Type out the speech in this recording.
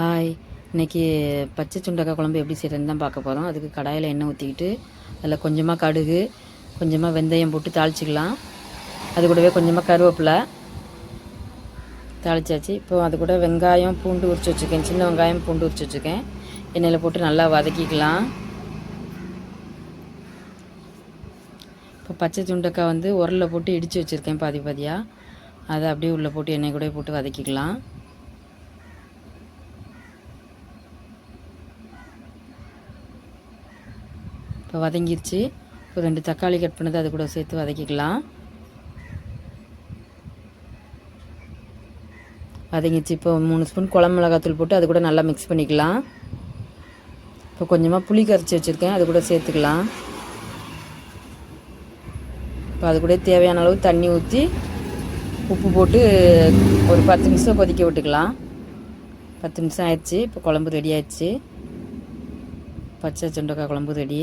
Hi இன்னைக்கு பச்சை சுண்டக்காய் குழம்பு எப்படி செய்கிறதுன்னு தான் பார்க்க போகிறோம் அதுக்கு கடாயில் எண்ணெய் ஊற்றிக்கிட்டு அதில் கொஞ்சமாக கடுகு கொஞ்சமாக வெந்தயம் போட்டு தாளிச்சிக்கலாம். அது கூடவே கொஞ்சமாக கருவேப்பிலை தாளிச்சாச்சு. இப்போ அது கூட வெங்காயம் பூண்டு உரிச்சு வச்சுருக்கேன். சின்ன வெங்காயம் பூண்டு உரிச்சு வச்சுருக்கேன். எண்ணெயில் போட்டு நல்லா வதக்கிக்கலாம். இப்போ பச்சை சுண்டக்காய் வந்து உரலில் போட்டு இடித்து வச்சுருக்கேன் பாதி பாதியாக அதை அப்படியே உள்ளே போட்டு எண்ணெய் கூட போட்டு வதக்கிக்கலாம். இப்போ வதங்கிருச்சு. இப்போ ரெண்டு தக்காளி கட் பண்ணது அது கூட சேர்த்து வதக்கிக்கலாம். வதங்கிச்சு இப்போ மூணு ஸ்பூன் குழம்பு மிளகாத்தூள் போட்டு அது கூட நல்லா மிக்ஸ் பண்ணிக்கலாம். இப்போ கொஞ்சமாக புளி கரைச்சி வச்சுருக்கேன். அது கூட சேர்த்துக்கலாம். இப்போ அது கூட தேவையான அளவு தண்ணி ஊற்றி உப்பு போட்டு ஒரு பத்து நிமிஷம் கொதிக்க விட்டுக்கலாம். பத்து நிமிஷம் ஆயிடுச்சு. இப்போ குழம்பு ரெடி ஆயிடுச்சு. பச்சை சுண்டக்காய் குழம்பு ரெடி